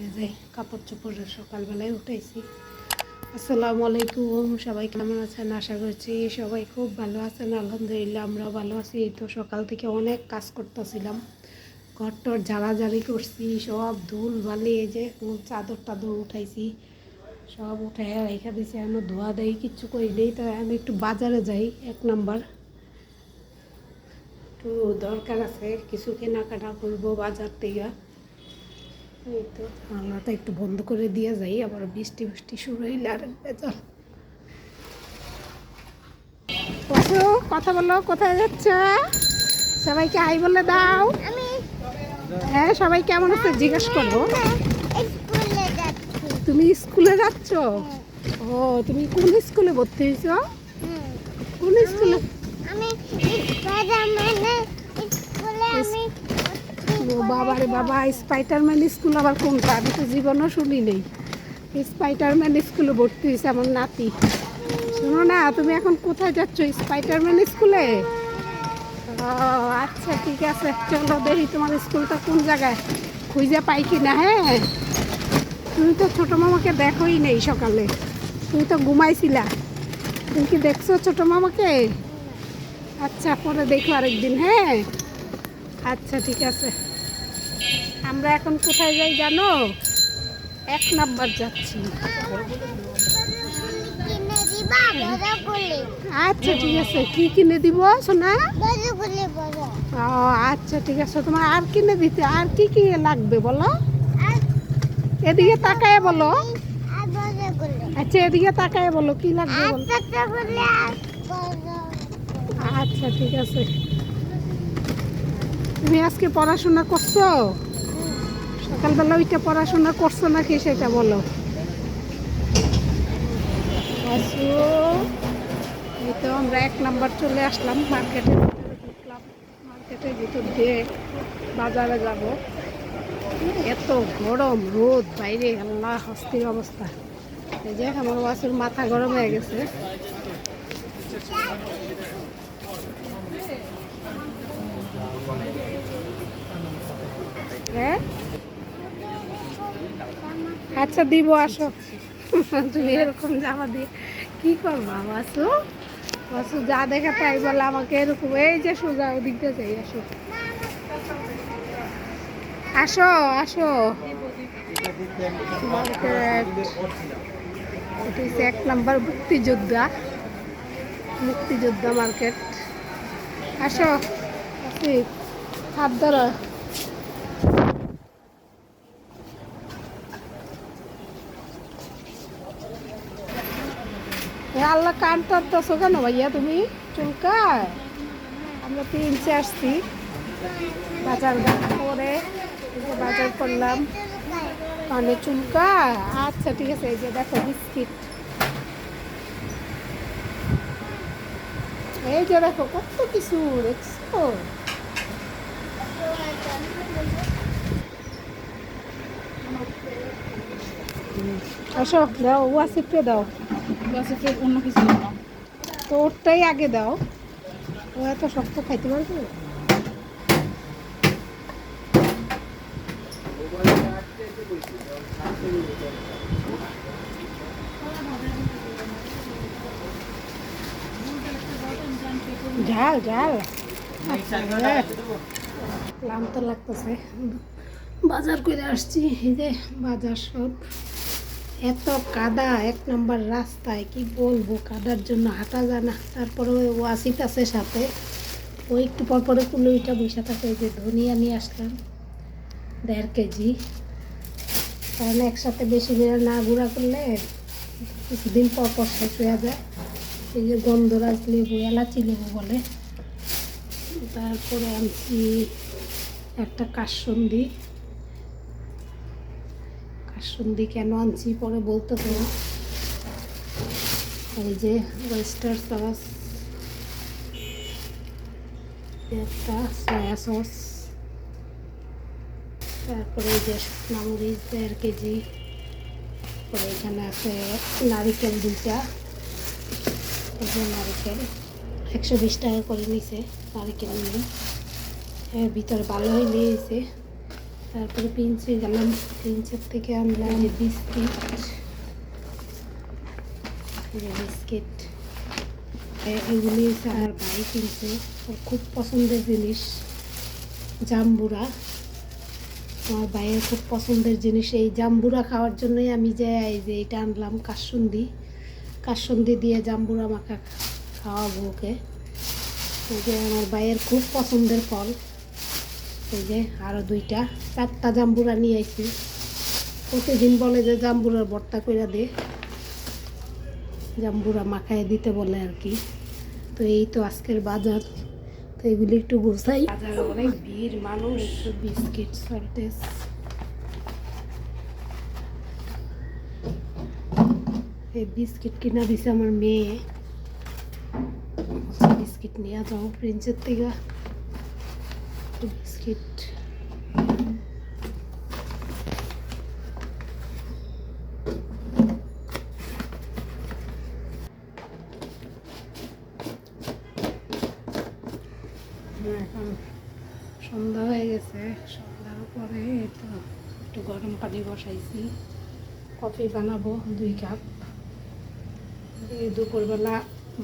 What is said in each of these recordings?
বাইরে যাই, কাপড় চোপড় সকালবেলায় উঠাইছি। আসসালামু আলাইকুম, সবাই কেমন আছেন? আশা করছি সবাই খুব ভালো আছেন, আলহামদুলিল্লাহ আমরাও ভালো আছি। তো সকাল থেকে অনেক কাজ করতেছিলাম। ঘরটর ঝাড়াঝাড়ি করছি, সব ধুল বালি, এই যে চাদর টাদর উঠাইছি। সব উঠে রেখে দিয়েছি এখন ধোয়া দেয় কিচ্ছু করি নেই, তো আমি একটু বাজারে যাই, এক নাম্বার। একটু দরকার আছে, কিছু কেনাকাটা করব বাজার থেকে। এই তো জানলাটা একটু বন্ধ করে দিয়ে যাই আবার বৃষ্টি বৃষ্টি শুরু হইলে আর বসো কথা বলো কোথায় যাচ্ছ? সবাইকে আই বলে দাও। হ্যাঁ সবাই কেমন আছে? জিজ্ঞেস করব তুমি স্কুলে যাচ্ছ? ও তুমি কোন স্কুলে ভর্তি হয়েছ? কোন স্কুলে? স্কুলে আমি ও বাবা বাবা স্পাইডারম্যান স্কুল আবার কোনটা? আমি তো জীবনও শুনি নেই। স্পাইডারম্যান স্কুলে ভর্তি হয়েছে আমার নাতি। শোনো না, তুমি এখন কোথায় যাচ্ছ স্পাইডারম্যান স্কুলে আচ্ছা ঠিক আছে। চলো দেখি তোমার স্কুলটা কোন জায়গায়। খুঁজে পাই কি না হ্যাঁ? তুমি তো ছোটো মামাকে দেখোই নেই সকালে। তুমি তো ঘুমাইছিলা। তুমি কি দেখছ ছোটো মামাকে? আচ্ছা পরে দেখো আরেকদিন হ্যাঁ? আচ্ছা ঠিক আছে। আমরা এখন কোথায় যাই জানো? এক নাম্বার যাচ্ছি। আচ্ছা ঠিক আছে। কি কিনে দিব, সোনা? ও আচ্ছা ঠিক আছে। তোমার আর কিনে দিতে, আর কি কি লাগবে বলো? এদিকে তাকায় বলো। আচ্ছা এদিকে তাকায় বলো, কি লাগবে আচ্ছা ঠিক আছে। তুমি আজকে পড়াশোনা করছ? সকালবেলা ওইটা পড়াশোনা করছ নাকি সেটা বলো? এই তো আমরা এক নাম্বার চলে আসলাম মার্কেটে মার্কেটের ভিতর দিয়ে বাজারে যাব। এত গরম রোদ, বাইরে আল্লাহ হস্তির অবস্থা। এই যে আমার ওয়াসুর মাথা গরম হয়ে গেছে। হ্যাঁ? আচ্ছা দিব, আসো। তুমি এরকম জামা দিয়ে কি করব আসো আসো যা দেখে তাই বলে আমাকে এরকম। এই যে, সোজা ওদিক দিয়ে যাই, আসো। আসো আসো। এক নম্বর মুক্তিযোদ্ধা। মুক্তিযোদ্ধা মার্কেট আসি। হাত ধরো। এ আল্লাহ কান টানতেছো কেন ভাইয়া তুমি? চুলকায় আমরা তো ইঞ্চে আসছি। বাজার করে বাজার করলাম। কানে চুলকা আচ্ছা ঠিক আছে, এই যে দেখো বিস্কিট। এই যে দেখো কত কিছু, দেখছ? আসো, দাও ওয়াসিফে দাও। ওয়াসিফের অন্য কিছু না। তো ওরটাই আগে দাও। ও এত শক্ত খাইতে পারবে? ঝাল ঝাল। ক্লান্ত লাগতেছে। বাজার করে আসছি, এই যে বাজার সব। এত কাদা, এক নম্বর রাস্তায়, কি বলব, কাদার জন্য হাঁটা যায় না। তারপরে ওই ওয়াসিফ আছে সাথে। ও একটু পর পরে কুলুইটা বসে থাকে যে ধনিয়া নিয়ে আসলাম, দেড় কেজি। কারণ একসাথে বেশি করে না গুঁড়া করলে কিছুদিন পর পর শেষ হয়ে যায়। এই যে গন্ধরাজ লেবু, এলাচি লেবু বলে। তারপরে আনছি একটা কাসন্দি। কাসন্দি কেন আনছি পরে বলতে হবে। এই যে ওয়েস্টার সস, একটা সয়া সস, তারপরে এই যে শুকনা মরিচ দেড় কেজি, তারপরে এখানে আছে নারিকেল দুইটা। এই নারিকেল, একশো বিশ টাকা করে নিছে নারিকেল নিয়ে। ভিতরে ভালো হয়ে নিয়েছে তারপরে প্রিন্সে গেলাম। প্রিন্সের থেকে আনলাম বিস্কিট যে বিস্কিট, এ- এগুলি আমার ভাই কিনছে। ওর খুব পছন্দের জিনিস, জাম্বুরা। আমার ভাইয়ের খুব পছন্দের জিনিস, এই জাম্বুরা খাওয়ার জন্যই আমি যে, এই যে এটা আনলাম, কাসুন্দি। কাসুন্দি দিয়ে জাম্বুরা মাখা খাওয়াবো ওকে। যে আমার ভাইয়ের খুব পছন্দের ফল। এই যে আরও দুইটা। চারটা জাম্বুরা নিয়ে আইছি। প্রতিদিন বলে যে জাম্বুরার ভর্তা করে দে। জাম্বুরা মাখায় দিতে বলে আর কি। তো এই তো আজকের বাজার। তো এগুলি একটু গোছাই। বাজার অনেক ভিড় মানুষ বিস্কিট সল্টেস এই বিস্কিট কিনা দিছে আমার মেয়ে। বিস্কিট নিয়ে যাও প্রিন্সের থেকে। বিস্কিট এখন সন্ধ্যা হয়ে গেছে। সন্ধ্যার পরে তো একটু গরম পানি বসাইছি। কফি বানাবো দুই কাপ। দুপুরবেলা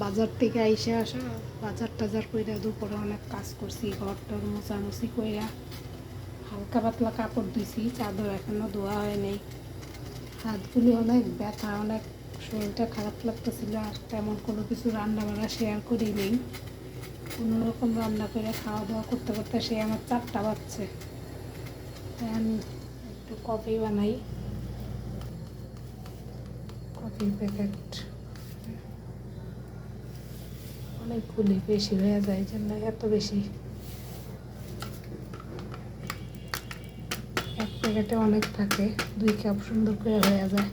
বাজার থেকে আইসে আসা, বাজার টাজার কইরা দুপুরে অনেক কাজ করছি ঘর টর মোছামুছি কইরা হালকা পাতলা কাপড় ধুইছি, চাদর এখনও ধোয়া হয় নাই। হাতগুলি অনেক ব্যথা, অনেক শরীরটা খারাপ লাগতেছিল আর তেমন কোনো কিছু রান্না বান্না শেয়ার করি নেই। কোনো রকম রান্না করে খাওয়া দাওয়া করতে করতে সে আমার চারটা বাজছে। আমি একটু কফি বানাই। কফির প্যাকেট অনেকগুলি বেশি হয়ে যায় জন্য এত বেশি। এক প্যাকেটে অনেক থাকে, দুই কাপ সুন্দর করে হয়ে যায়।